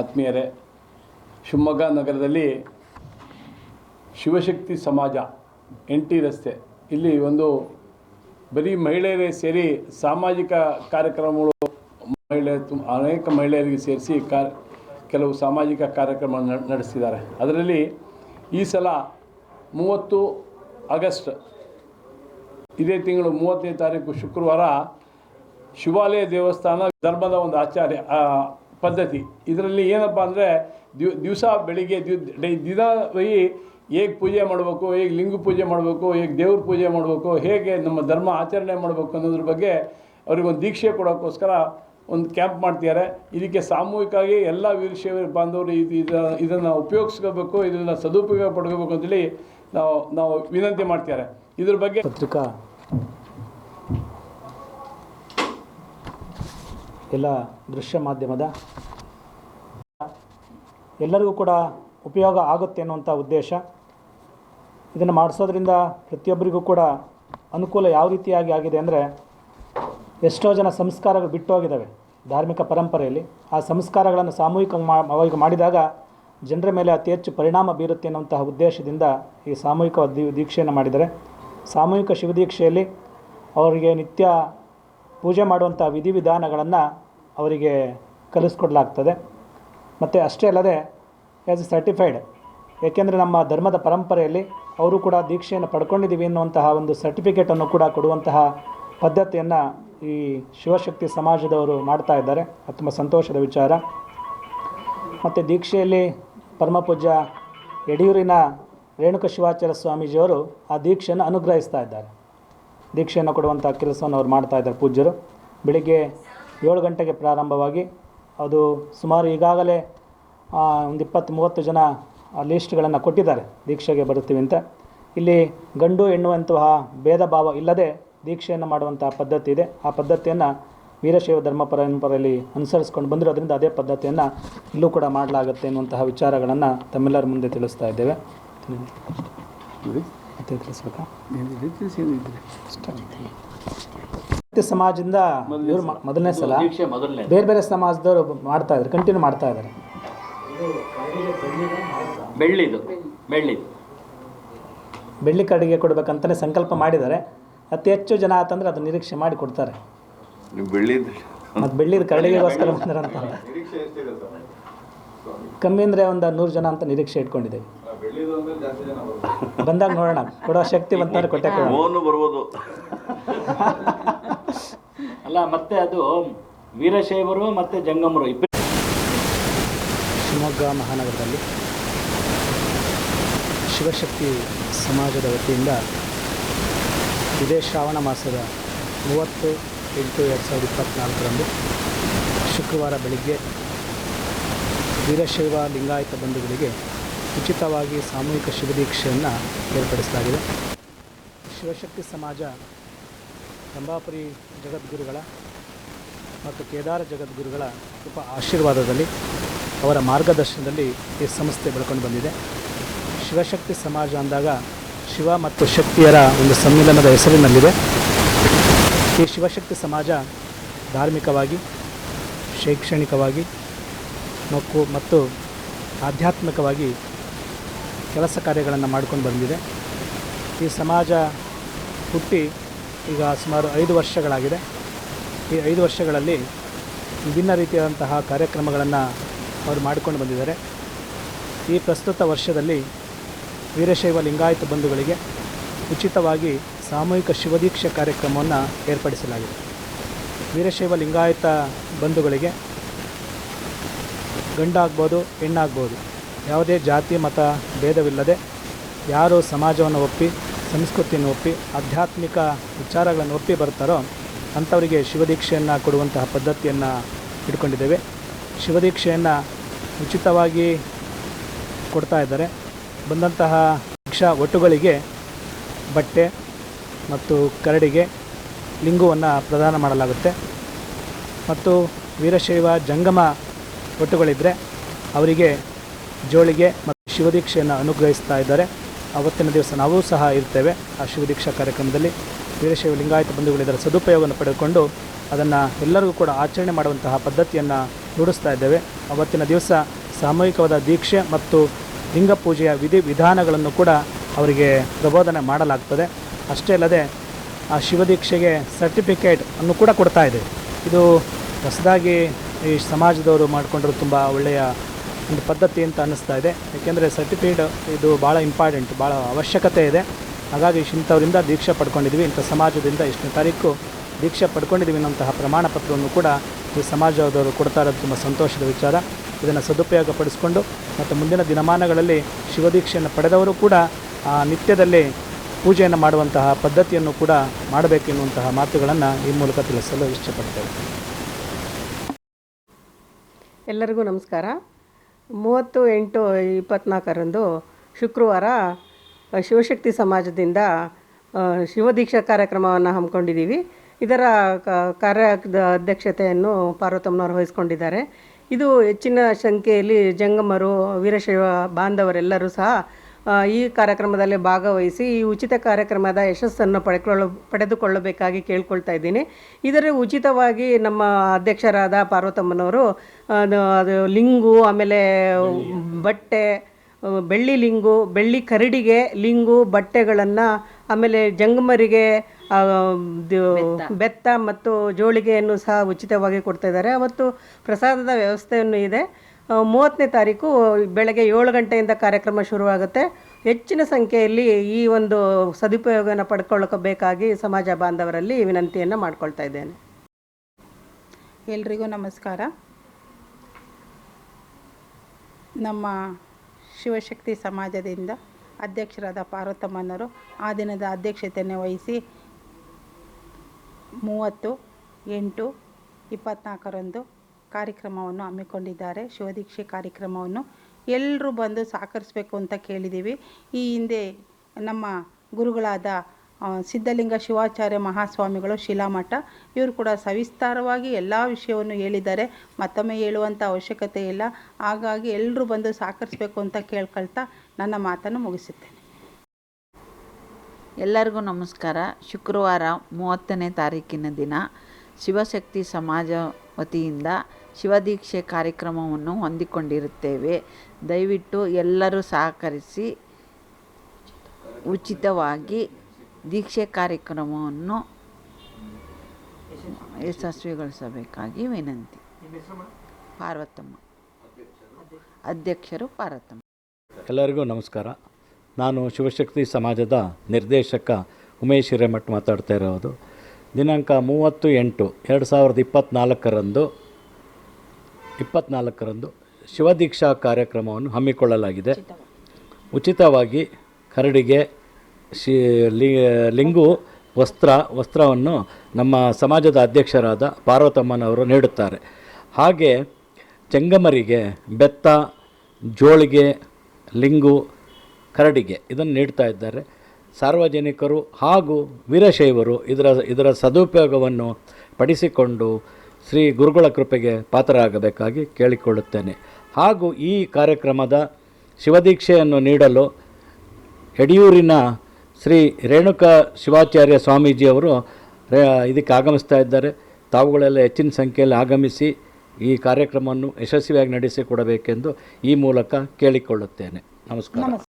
ಆತ್ಮೀಯರೇ, ಶಿವಮೊಗ್ಗ ನಗರದಲ್ಲಿ ಶಿವಶಕ್ತಿ ಸಮಾಜ, ಎನ್ ಟಿ ರಸ್ತೆ, ಇಲ್ಲಿ ಒಂದು ಬರೀ ಮಹಿಳೆಯರೇ ಸೇರಿ ಸಾಮಾಜಿಕ ಕಾರ್ಯಕ್ರಮಗಳು, ಮಹಿಳೆ ತುಂಬ ಅನೇಕ ಮಹಿಳೆಯರಿಗೆ ಸೇರಿಸಿ ಕಾ ಕೆಲವು ಸಾಮಾಜಿಕ ಕಾರ್ಯಕ್ರಮ ನಡೆಸಿದ್ದಾರೆ ಅದರಲ್ಲಿ ಈ ಸಲ ಮೂವತ್ತು ಆಗಸ್ಟ್, ಇದೇ ತಿಂಗಳು ಮೂವತ್ತನೇ ತಾರೀಕು ಶುಕ್ರವಾರ ಶಿವಾಲಯ ದೇವಸ್ಥಾನ ಧರ್ಮದ ಒಂದು ಆಚಾರ್ಯ ಪದ್ಧತಿ. ಇದರಲ್ಲಿ ಏನಪ್ಪ ಅಂದರೆ ದಿವ್, ದಿವಸ ಬೆಳಿಗ್ಗೆ ದಿನ ವೈ ಹೇಗೆ ಪೂಜೆ ಮಾಡಬೇಕು, ಹೇಗೆ ಲಿಂಗ ಪೂಜೆ ಮಾಡಬೇಕು, ಹೇಗೆ ದೇವ್ರ ಪೂಜೆ ಮಾಡಬೇಕು, ಹೇಗೆ ನಮ್ಮ ಧರ್ಮ ಆಚರಣೆ ಮಾಡಬೇಕು ಅನ್ನೋದ್ರ ಬಗ್ಗೆ ಅವ್ರಿಗೊಂದು ದೀಕ್ಷೆ ಕೊಡೋಕ್ಕೋಸ್ಕರ ಒಂದು ಕ್ಯಾಂಪ್ ಮಾಡ್ತಿದ್ದಾರೆ. ಇದಕ್ಕೆ ಸಾಮೂಹಿಕವಾಗಿ ಎಲ್ಲ ವೀರಶೈವ ಬಾಂಧವರು ಇದು, ಇದು- ಇದನ್ನು ಉಪಯೋಗಿಸ್ಕೋಬೇಕು, ಇದನ್ನು ಸದುಪಯೋಗ ಪಡ್ಕೋಬೇಕು ಅಂತೇಳಿ ನಾವು ನಾವು ವಿನಂತಿ ಮಾಡ್ತಿದ್ದಾರೆ. ಇದ್ರ ಬಗ್ಗೆ ಪತ್ರಿಕಾ ಎಲ್ಲ ದೃಶ್ಯ ಮಾಧ್ಯಮದ ಎಲ್ಲರಿಗೂ ಕೂಡ ಉಪಯೋಗ ಆಗುತ್ತೆ ಅನ್ನುವಂಥ ಉದ್ದೇಶ. ಇದನ್ನು ಮಾಡಿಸೋದ್ರಿಂದ ಪ್ರತಿಯೊಬ್ಬರಿಗೂ ಕೂಡ ಅನುಕೂಲ ಯಾವ ರೀತಿಯಾಗಿ ಆಗಿದೆ ಅಂದರೆ ಎಷ್ಟೋ ಜನ ಸಂಸ್ಕಾರಗಳು ಬಿಟ್ಟು ಹೋಗಿದ್ದಾವೆ ಧಾರ್ಮಿಕ ಪರಂಪರೆಯಲ್ಲಿ. ಆ ಸಂಸ್ಕಾರಗಳನ್ನು ಸಾಮೂಹಿಕ ಮಾ- ಮಾಡಿದಾಗ ಜನರ ಮೇಲೆ ಅತಿ ಹೆಚ್ಚು ಪರಿಣಾಮ ಬೀರುತ್ತೆ ಅನ್ನುವಂತಹ ಉದ್ದೇಶದಿಂದ ಈ ಸಾಮೂಹಿಕ ದೀಕ್ಷೆಯನ್ನು ಮಾಡಿದ್ದಾರೆ. ಸಾಮೂಹಿಕ ಶಿವದೀಕ್ಷೆಯಲ್ಲಿ ಅವರಿಗೆ ನಿತ್ಯ ಪೂಜೆ ಮಾಡುವಂಥ ವಿಧಿವಿಧಾನಗಳನ್ನು ಅವರಿಗೆ ಕಲಿಸ್ಕೊಡ್ಲಾಗ್ತದೆ. ಮತ್ತು ಅಷ್ಟೇ ಅಲ್ಲದೆ ಆ್ಯಸ್ ಎ ಸರ್ಟಿಫೈಡ್ ಏಕೆಂದರೆ ನಮ್ಮ ಧರ್ಮದ ಪರಂಪರೆಯಲ್ಲಿ ಅವರು ಕೂಡ ದೀಕ್ಷೆಯನ್ನು ಪಡ್ಕೊಂಡಿದ್ದೀವಿ ಎನ್ನುವಂತಹ ಒಂದು ಸರ್ಟಿಫಿಕೇಟನ್ನು ಕೂಡ ಕೊಡುವಂತಹ ಪದ್ಧತಿಯನ್ನು ಈ ಶಿವಶಕ್ತಿ ಸಮಾಜದವರು ಮಾಡ್ತಾ ಇದ್ದಾರೆ. ಅದು ತುಂಬ ಸಂತೋಷದ ವಿಚಾರ. ಮತ್ತು ದೀಕ್ಷೆಯಲ್ಲಿ ಪರಮಪೂಜ್ಯ ಯಡಿಯೂರಿನ ರೇಣುಕ ಶಿವಾಚಾರ್ಯ ಸ್ವಾಮೀಜಿಯವರು ಆ ದೀಕ್ಷೆಯನ್ನು ಅನುಗ್ರಹಿಸ್ತಾ ಇದ್ದಾರೆ. ದೀಕ್ಷೆಯನ್ನು ಕೊಡುವಂಥ ಕೆಲಸವನ್ನು ಅವ್ರು ಮಾಡ್ತಾ ಇದ್ದಾರೆ ಪೂಜ್ಯರು. ಬೆಳಿಗ್ಗೆ ಏಳು ಗಂಟೆಗೆ ಪ್ರಾರಂಭವಾಗಿ ಅದು ಸುಮಾರು ಈಗಾಗಲೇ ಒಂದು ಇಪ್ಪತ್ತು ಮೂವತ್ತು ಜನ ಲೀಸ್ಟ್ಗಳನ್ನು ಕೊಟ್ಟಿದ್ದಾರೆ ದೀಕ್ಷೆಗೆ ಬರುತ್ತೀವಿ ಅಂತ. ಇಲ್ಲಿ ಗಂಡು ಎನ್ನುವಂತಹ ಭೇದ ಭಾವ ಇಲ್ಲದೆ ದೀಕ್ಷೆಯನ್ನು ಮಾಡುವಂಥ ಪದ್ಧತಿ ಇದೆ. ಆ ಪದ್ಧತಿಯನ್ನು ವೀರಶೈವ ಧರ್ಮ ಪರಂಪರೆಯಲ್ಲಿ ಅನುಸರಿಸ್ಕೊಂಡು ಬಂದಿರೋದ್ರಿಂದ ಅದೇ ಪದ್ಧತಿಯನ್ನು ಇಲ್ಲೂ ಕೂಡ ಮಾಡಲಾಗುತ್ತೆ ಎನ್ನುವಂತಹ ವಿಚಾರಗಳನ್ನು ತಮ್ಮೆಲ್ಲರ ಮುಂದೆ ತಿಳಿಸ್ತಾ ಇದ್ದೇವೆ. ತಿಳಿಸ್ಬೇಕಾ? ಸಮಾಜದಿಂದ ಇವರು ಮೊದಲನೇ ಸಲ ಬೇರೆ ಬೇರೆ ಸಮಾಜದವರು ಮಾಡ್ತಾ ಇದ್ದಾರೆ ಕಂಟಿನ್ಯೂ ಮಾಡ್ತಾ ಇದ್ದಾರೆ ಬೆಳ್ಳಿದು ಬೆಳ್ಳಿದು. ಬೆಳ್ಳಿ ಕಡೆಗೆ ಕೊಡ್ಬೇಕಂತಾನೆ ಸಂಕಲ್ಪ ಮಾಡಿದ್ದಾರೆ. ಅತಿ ಹೆಚ್ಚು ಜನ ಆತಂದ್ರೆ ಅದು ನಿರೀಕ್ಷೆ ಮಾಡಿ ಕೊಡ್ತಾರೆ. ಮತ್ತು ಬೆಳ್ಳಿದ ಕರಡಿಗೆಗೋಸ್ಕರ ಬಂದಿರಂತ ಕಮ್ಮಿ ಅಂದರೆ ಒಂದು ನೂರು ಜನ ಅಂತ ನಿರೀಕ್ಷೆ ಇಟ್ಕೊಂಡಿದ್ದೇವೆ. ಬಂದಾಗ ನೋಡೋಣ ಕೊಡೋ ಶಕ್ತಿ ಬಂತಂದ್ರೆ ಕೊಟ್ಟೆ ಬರ್ಬೋದು. ಅಲ್ಲ, ಮತ್ತೆ ಅದು ವೀರಶೈವರು ಮತ್ತೆ ಜಂಗಮರು ಇಬ್ಬರು. ಶಿವಮೊಗ್ಗ ಮಹಾನಗರದಲ್ಲಿ ಶಿವಶಕ್ತಿ ಸಮಾಜದ ವತಿಯಿಂದ ಇದೇ ಶ್ರಾವಣ ಮಾಸದ ಮೂವತ್ತು ಎಂಟು ಎರಡು ಸಾವಿರದ ಇಪ್ಪತ್ತ್ನಾಲ್ಕರಂದು ಶುಕ್ರವಾರ ಬೆಳಿಗ್ಗೆ ವೀರಶೈವ ಲಿಂಗಾಯತ ಬಂಧುಗಳಿಗೆ ಉಚಿತವಾಗಿ ಸಾಮೂಹಿಕ ಶಿವದೀಕ್ಷೆಯನ್ನು ಏರ್ಪಡಿಸಲಾಗಿದೆ. ಶಿವಶಕ್ತಿ ಸಮಾಜ ರಂಭಾಪುರಿ ಜಗದ್ಗುರುಗಳ ಮತ್ತು ಕೇದಾರ ಜಗದ್ಗುರುಗಳ ಕೃಪ ಆಶೀರ್ವಾದದಲ್ಲಿ ಅವರ ಮಾರ್ಗದರ್ಶನದಲ್ಲಿ ಈ ಸಂಸ್ಥೆ ಬೆಳ್ಕೊಂಡು ಬಂದಿದೆ. ಶಿವಶಕ್ತಿ ಸಮಾಜ ಅಂದಾಗ ಶಿವ ಮತ್ತು ಶಕ್ತಿಯರ ಒಂದು ಸಮ್ಮಿಲನದ ಹೆಸರಿನಲ್ಲಿದೆ. ಈ ಶಿವಶಕ್ತಿ ಸಮಾಜ ಧಾರ್ಮಿಕವಾಗಿ, ಶೈಕ್ಷಣಿಕವಾಗಿ ಮತ್ತು ಮತ್ತು ಆಧ್ಯಾತ್ಮಿಕವಾಗಿ ಕೆಲಸ ಕಾರ್ಯಗಳನ್ನು ಮಾಡ್ಕೊಂಡು ಬಂದಿದೆ. ಈ ಸಮಾಜ ಹುಟ್ಟಿ ಈಗ ಸುಮಾರು ಐದು ವರ್ಷಗಳಾಗಿದೆ. ಈ ಐದು ವರ್ಷಗಳಲ್ಲಿ ವಿಭಿನ್ನ ರೀತಿಯಾದಂತಹ ಕಾರ್ಯಕ್ರಮಗಳನ್ನು ಅವರು ಮಾಡಿಕೊಂಡು ಬಂದಿದ್ದಾರೆ. ಈ ಪ್ರಸ್ತುತ ವರ್ಷದಲ್ಲಿ ವೀರಶೈವ ಲಿಂಗಾಯತ ಬಂಧುಗಳಿಗೆ ಉಚಿತವಾಗಿ ಸಾಮೂಹಿಕ ಶಿವದೀಕ್ಷೆ ಕಾರ್ಯಕ್ರಮವನ್ನು ಏರ್ಪಡಿಸಲಾಗಿದೆ. ವೀರಶೈವ ಲಿಂಗಾಯತ ಬಂಧುಗಳಿಗೆ ಗಂಡಾಗ್ಬೋದು, ಹೆಣ್ಣಾಗ್ಬೋದು, ಯಾವುದೇ ಜಾತಿ, ಮತ, ಭೇದವಿಲ್ಲದೆ ಯಾರು ಸಮಾಜವನ್ನು ಒಪ್ಪಿ ಸಂಸ್ಕೃತಿಯನ್ನು ಒಪ್ಪಿ ಆಧ್ಯಾತ್ಮಿಕ ವಿಚಾರಗಳನ್ನು ಒಪ್ಪಿ ಬರ್ತಾರೋ ಅಂಥವರಿಗೆ ಶಿವದೀಕ್ಷೆಯನ್ನು ಕೊಡುವಂತಹ ಪದ್ಧತಿಯನ್ನು ಇಟ್ಕೊಂಡಿದ್ದೇವೆ. ಶಿವದೀಕ್ಷೆಯನ್ನು ಉಚಿತವಾಗಿ ಕೊಡ್ತಾ ಇದ್ದಾರೆ. ಬಂದಂತಹ ದೀಕ್ಷಾ ಒಟ್ಟುಗಳಿಗೆ ಬಟ್ಟೆ ಮತ್ತು ಕರಡಿಗೆ ಲಿಂಗುವನ್ನು ಪ್ರದಾನ ಮಾಡಲಾಗುತ್ತೆ. ಮತ್ತು ವೀರಶೈವ ಜಂಗಮ ಒಟ್ಟುಗಳಿದ್ದರೆ ಅವರಿಗೆ ಜೋಳಿಗೆ ಮತ್ತು ಶಿವದೀಕ್ಷೆಯನ್ನು ಅನುಗ್ರಹಿಸ್ತಾ ಇದ್ದಾರೆ. ಅವತ್ತಿನ ದಿವಸ ನಾವು ಸಹ ಇರ್ತೇವೆ. ಆ ಶಿವದೀಕ್ಷಾ ಕಾರ್ಯಕ್ರಮದಲ್ಲಿ ವೀರಶೈವ ಲಿಂಗಾಯತ ಬಂಧುಗಳಿದ್ದರ ಸದುಪಯೋಗವನ್ನು ಪಡೆದುಕೊಂಡು ಅದನ್ನು ಎಲ್ಲರಿಗೂ ಕೂಡ ಆಚರಣೆ ಮಾಡುವಂತಹ ಪದ್ಧತಿಯನ್ನು ರೂಢಿಸ್ತಾ ಇದ್ದೇವೆ. ಅವತ್ತಿನ ದಿವಸ ಸಾಮೂಹಿಕವಾದ ದೀಕ್ಷೆ ಮತ್ತು ಲಿಂಗ ಪೂಜೆಯ ವಿಧಿ ವಿಧಾನಗಳನ್ನು ಕೂಡ ಅವರಿಗೆ ಪ್ರಬೋಧನೆ ಮಾಡಲಾಗ್ತದೆ. ಅಷ್ಟೇ ಅಲ್ಲದೆ ಆ ಶಿವದೀಕ್ಷೆಗೆ ಸರ್ಟಿಫಿಕೇಟ್ ಅನ್ನು ಕೂಡ ಕೊಡ್ತಾ ಇದೆ ಇದು ಹೊಸದಾಗಿ ಈ ಸಮಾಜದವರು ಮಾಡಿಕೊಂಡ್ರು ತುಂಬ ಒಳ್ಳೆಯ ಒಂದು ಪದ್ಧತಿ ಅಂತ ಅನ್ನಿಸ್ತಾ ಇದೆ. ಯಾಕೆಂದರೆ ಸರ್ಟಿಫಿಕೇಟ್ ಇದು ಭಾಳ ಇಂಪಾರ್ಟೆಂಟ್ ಭಾಳ ಅವಶ್ಯಕತೆ ಇದೆ. ಹಾಗಾಗಿ ಇಂಥವರಿಂದ ದೀಕ್ಷೆ ಪಡ್ಕೊಂಡಿದ್ವಿ. ಇಂಥ ಸಮಾಜದಿಂದ ಇಷ್ಟನೇ ತಾರೀಕು ದೀಕ್ಷೆ ಪಡ್ಕೊಂಡಿದ್ದೀವಿ ಅನ್ನೋಂತಹ ಪ್ರಮಾಣ ಪತ್ರವನ್ನು ಕೂಡ ಈ ಸಮಾಜದವರು ಕೊಡ್ತಾ ಇರೋದು ತುಂಬ ಸಂತೋಷದ ವಿಚಾರ. ಇದನ್ನು ಸದುಪಯೋಗ ಪಡಿಸ್ಕೊಂಡು ಮತ್ತು ಮುಂದಿನ ದಿನಮಾನಗಳಲ್ಲಿ ಶಿವದೀಕ್ಷೆಯನ್ನು ಪಡೆದವರು ಕೂಡ ನಿತ್ಯದಲ್ಲಿ ಪೂಜೆಯನ್ನು ಮಾಡುವಂತಹ ಪದ್ಧತಿಯನ್ನು ಕೂಡ ಮಾಡಬೇಕೆನ್ನುವಂತಹ ಮಾತುಗಳನ್ನು ಈ ಮೂಲಕ ತಿಳಿಸಲು ಇಷ್ಟಪಡ್ತೇವೆ. ಎಲ್ಲರಿಗೂ ನಮಸ್ಕಾರ. ಮೂವತ್ತು ಎಂಟು ಇಪ್ಪತ್ತ್ನಾಲ್ಕರಂದು ಶುಕ್ರವಾರ ಶಿವಶಕ್ತಿ ಸಮಾಜದಿಂದ ಶಿವದೀಕ್ಷಾ ಕಾರ್ಯಕ್ರಮವನ್ನು ಹಮ್ಮಿಕೊಂಡಿದ್ದೀವಿ. ಇದರ ಕಾರ್ಯದ ಅಧ್ಯಕ್ಷತೆಯನ್ನು ಪಾರ್ವತಮ್ಮನವರು ವಹಿಸ್ಕೊಂಡಿದ್ದಾರೆ. ಇದು ಹೆಚ್ಚಿನ ಸಂಖ್ಯೆಯಲ್ಲಿ ಜಂಗಮರು, ವೀರಶೈವ ಬಾಂಧವರೆಲ್ಲರೂ ಸಹ ಈ ಕಾರ್ಯಕ್ರಮದಲ್ಲಿ ಭಾಗವಹಿಸಿ ಈ ಉಚಿತ ಕಾರ್ಯಕ್ರಮದ ಯಶಸ್ಸನ್ನು ಪಡೆಕೊಳ್ಳ ಪಡೆದುಕೊಳ್ಳಬೇಕಾಗಿ ಕೇಳ್ಕೊಳ್ತಾ ಇದ್ದೀನಿ. ಇದರ ಉಚಿತವಾಗಿ ನಮ್ಮ ಅಧ್ಯಕ್ಷರಾದ ಪಾರ್ವತಮ್ಮನವರು ಅದು ಲಿಂಗು ಆಮೇಲೆ ಬಟ್ಟೆ ಬೆಳ್ಳಿ ಲಿಂಗು ಬೆಳ್ಳಿ ಕರಡಿಗೆ ಲಿಂಗು ಬಟ್ಟೆಗಳನ್ನು ಆಮೇಲೆ ಜಂಗಮರಿಗೆ ಬೆತ್ತ. ಮತ್ತು ಜೋಳಿಗೆಯನ್ನು ಸಹ ಉಚಿತವಾಗಿ ಕೊಡ್ತಾ ಇದ್ದಾರೆ. ಅವತ್ತು ಪ್ರಸಾದದ ವ್ಯವಸ್ಥೆಯನ್ನು ಇದೆ. ಮೂವತ್ತನೇ ತಾರೀಕು ಬೆಳಗ್ಗೆ ಏಳು ಗಂಟೆಯಿಂದ ಕಾರ್ಯಕ್ರಮ ಶುರುವಾಗುತ್ತೆ. ಹೆಚ್ಚಿನ ಸಂಖ್ಯೆಯಲ್ಲಿ ಈ ಒಂದು ಸದುಪಯೋಗನ ಪಡ್ಕೊಳ್ಳಬೇಕಾಗಿ ಸಮಾಜ ಬಾಂಧವರಲ್ಲಿ ವಿನಂತಿಯನ್ನು ಮಾಡ್ಕೊಳ್ತಾ ಇದ್ದೇನೆ. ಎಲ್ರಿಗೂ ನಮಸ್ಕಾರ. ನಮ್ಮ ಶಿವಶಕ್ತಿ ಸಮಾಜದಿಂದ ಅಧ್ಯಕ್ಷರಾದ ಪಾರ್ವತಮ್ಮನವರು ಆ ದಿನದ ಅಧ್ಯಕ್ಷತೆಯನ್ನು ವಹಿಸಿ ಮೂವತ್ತು, ಎಂಟು ಇಪ್ಪತ್ತ್ನಾಲ್ಕರಂದು ಕಾರ್ಯಕ್ರಮವನ್ನು ಹಮ್ಮಿಕೊಂಡಿದ್ದಾರೆ. ಶಿವದೀಕ್ಷೆ ಕಾರ್ಯಕ್ರಮವನ್ನು ಎಲ್ಲರೂ ಬಂದು ಸಹಕರಿಸಬೇಕು ಅಂತ ಕೇಳಿದ್ದೀವಿ. ಈ ಹಿಂದೆ ನಮ್ಮ ಗುರುಗಳಾದ ಸಿದ್ಧಲಿಂಗ ಶಿವಾಚಾರ್ಯ ಮಹಾಸ್ವಾಮಿಗಳು, ಶಿಲಾಮಠ, ಇವರು ಕೂಡ ಸವಿಸ್ತಾರವಾಗಿ ಎಲ್ಲ ವಿಷಯವನ್ನು ಹೇಳಿದ್ದಾರೆ. ಮತ್ತೊಮ್ಮೆ ಹೇಳುವಂಥ ಅವಶ್ಯಕತೆ ಇಲ್ಲ. ಹಾಗಾಗಿ ಎಲ್ಲರೂ ಬಂದು ಸಹಕರಿಸಬೇಕು ಅಂತ ಕೇಳ್ಕೊಳ್ತಾ ನನ್ನ ಮಾತನ್ನು ಮುಗಿಸುತ್ತೇನೆ. ಎಲ್ಲರಿಗೂ ನಮಸ್ಕಾರ. ಶುಕ್ರವಾರ ಮೂವತ್ತನೇ ತಾರೀಕಿನ ದಿನ ಶಿವಶಕ್ತಿ ಸಮಾಜ ವತಿಯಿಂದ ಶಿವದೀಕ್ಷೆ ಕಾರ್ಯಕ್ರಮವನ್ನು ಹೊಂದಿಕೊಂಡಿರುತ್ತೇವೆ. ದಯವಿಟ್ಟು ಎಲ್ಲರೂ ಸಹಕರಿಸಿ ಉಚಿತವಾಗಿ ದೀಕ್ಷೆ ಕಾರ್ಯಕ್ರಮವನ್ನು ಯಶಸ್ವಿಗೊಳಿಸಬೇಕಾಗಿ ವಿನಂತಿ. ಪಾರ್ವತಮ್ಮ. ಅಧ್ಯಕ್ಷರು ಪಾರ್ವತಮ್ಮ. ಎಲ್ಲರಿಗೂ ನಮಸ್ಕಾರ. ನಾನು ಶಿವಶಕ್ತಿ ಸಮಾಜದ ನಿರ್ದೇಶಕ ಉಮೇಶ್ ಹಿರೇಮಠ್ ಮಾತಾಡ್ತಾ ಇರೋದು. ದಿನಾಂಕ ಮೂವತ್ತು ಎಂಟು ಎರಡು ಸಾವಿರದ ಇಪ್ಪತ್ತ್ನಾಲ್ಕರಂದು ಇಪ್ಪತ್ತ್ನಾಲ್ಕರಂದು ಶಿವದೀಕ್ಷಾ ಕಾರ್ಯಕ್ರಮವನ್ನು ಹಮ್ಮಿಕೊಳ್ಳಲಾಗಿದೆ. ಉಚಿತವಾಗಿ ಕರಡಿಗೆ ಶಿ ಲಿಂಗು ವಸ್ತ್ರ, ವಸ್ತ್ರವನ್ನು ನಮ್ಮ ಸಮಾಜದ ಅಧ್ಯಕ್ಷರಾದ ಪಾರ್ವತಮ್ಮನವರು ನೀಡುತ್ತಾರೆ. ಹಾಗೆ ಜಂಗಮರಿಗೆ ಬೆತ್ತ, ಜೋಳಿಗೆ ಲಿಂಗು, ಕರಡಿಗೆ ಇದನ್ನು ನೀಡ್ತಾ ಇದ್ದಾರೆ. ಸಾರ್ವಜನಿಕರು ಹಾಗೂ ವೀರಶೈವರು ಇದರ ಇದರ ಸದುಪಯೋಗವನ್ನು ಪಡಿಸಿಕೊಂಡು ಶ್ರೀ ಗುರುಗಳ ಕೃಪೆಗೆ ಪಾತ್ರರಾಗಬೇಕಾಗಿ ಕೇಳಿಕೊಳ್ಳುತ್ತೇನೆ. ಹಾಗೂ ಈ ಕಾರ್ಯಕ್ರಮದ ಶಿವದೀಕ್ಷೆಯನ್ನು ನೀಡಲು ಯಡಿಯೂರಿನ ಶ್ರೀ ರೇಣುಕಾ ಶಿವಾಚಾರ್ಯ ಸ್ವಾಮೀಜಿಯವರು ಇದಕ್ಕೆ ಆಗಮಿಸ್ತಾ ಇದ್ದಾರೆ. ತಾವುಗಳೆಲ್ಲ ಹೆಚ್ಚಿನ ಸಂಖ್ಯೆಯಲ್ಲಿ ಆಗಮಿಸಿ ಈ ಕಾರ್ಯಕ್ರಮವನ್ನು ಯಶಸ್ವಿಯಾಗಿ ನಡೆಸಿಕೊಡಬೇಕೆಂದು ಈ ಮೂಲಕ ಕೇಳಿಕೊಳ್ಳುತ್ತೇನೆ. ನಮಸ್ಕಾರ.